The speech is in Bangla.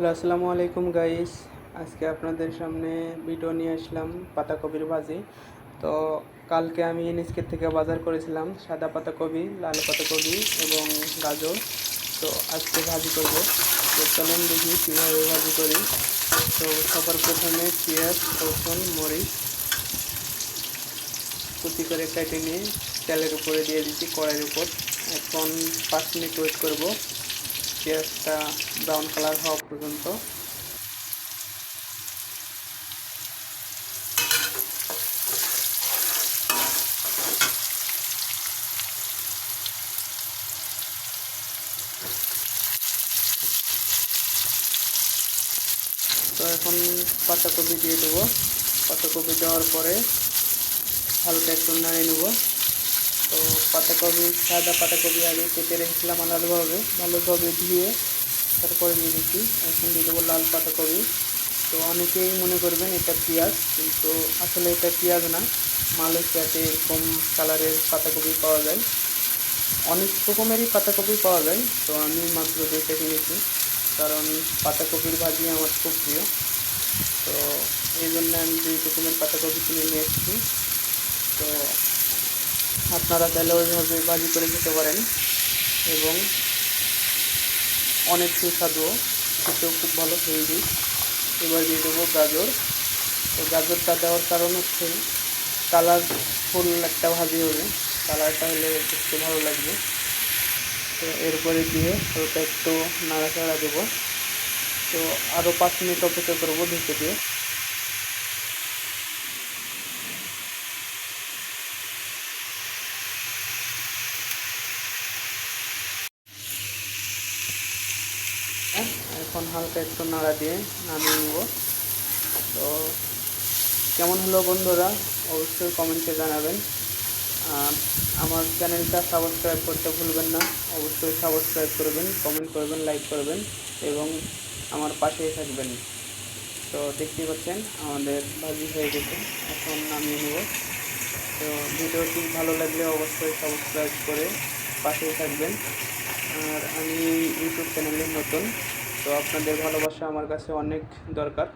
হ্যালো, আসসালামু আলাইকুম গাইস আজকে আপনাদের সামনে ভিডিও নিয়ে আসলাম পাতাকপির ভাজি। তো কালকে আমি এনএসকে থেকে বাজার করেছিলাম, সাদা পাতাকপি লাল পাতাকপি এবং গাজর। তো আজকে ভাজি করব। তো চলুন দেখি কীভাবে ভাজি করি। তো সবার প্রথমে পেঁয়াজ, রসুন, মরিচ কুচি করে কেটে নিয়ে তেলের উপরে দিয়ে দিচ্ছি কড়াইয়ের উপর। এখন পাঁচ মিনিট ওয়েট করব। পেঁয়াজটা ব্রাউন কালার হওয়া পর্যন্ত। তো এখন পাতাকপি দিয়ে দেবো। পাতাকপি দেওয়ার পরে হালকা একটু নাড়িয়ে নেব। তো পাতাকপি, সাদা পাতাকপি আগে কেটে রেখেছিলাম আলাদাভাবে। ভালোভাবে ধুয়ে তারপরে দিয়ে দিচ্ছি এখন দিয়ে দেবো লাল পাতাকপি। তো অনেকেই মনে করবেন এটা পেঁয়াজ, কিন্তু আসলে এটা পেঁয়াজ না। মালয়েশিয়াতে এরকম কালারের পাতাকপি পাওয়া যায়। অনেক রকমেরই পাতাকপি পাওয়া যায়। তো আমি মাত্র দেখে কিনেছি, কারণ পাতাকপির ভাজি আমার খুব প্রিয়। তো এই জন্য আমি দুই রকমের পাতাকপি কিনে নিয়ে এসেছি। তো আপনারা চাইলে ওইভাবে ভাজি করে খেতে পারেন। এবং অনেক সুস্বাদু, খেতেও খুব ভালো, হেলদি। এবার দিয়ে দেবো গাজর। তো গাজরটা দেওয়ার কারণ হচ্ছে, কালার ফুল একটা ভাজি হবে। কালারটা হলে দেখতে ভালো লাগবে। তো এরপরে দিয়ে হালকা একটু নাড়াচাড়া দেবো। তো আরও পাঁচ মিনিট অপেক্ষা করব ঢেকে দিয়ে। এখন হালকা একটু নাড়া দিয়ে নামিয়ে নেব। তো কেমন হলো বন্ধুরা? অবশ্যই কমেন্টে জানাবেন। আমার চ্যানেলটা সাবস্ক্রাইব করতে ভুলবেন না। অবশ্যই সাবস্ক্রাইব করবেন কমেন্ট করবেন লাইক করবেন এবং আমার পাশেই থাকবেন। তো দেখতেই পাচ্ছেন, আমাদের ভাজি হয়ে গেছে। এখন নামিয়ে নেব। তো ভিডিওটি ভালো লাগলে অবশ্যই সাবস্ক্রাইব করে পাশেই থাকবেন। আর আমি ইউটিউব চ্যানেলে নতুন। তো আপনাদের ভালোবাসা আমার কাছে অনেক দরকার।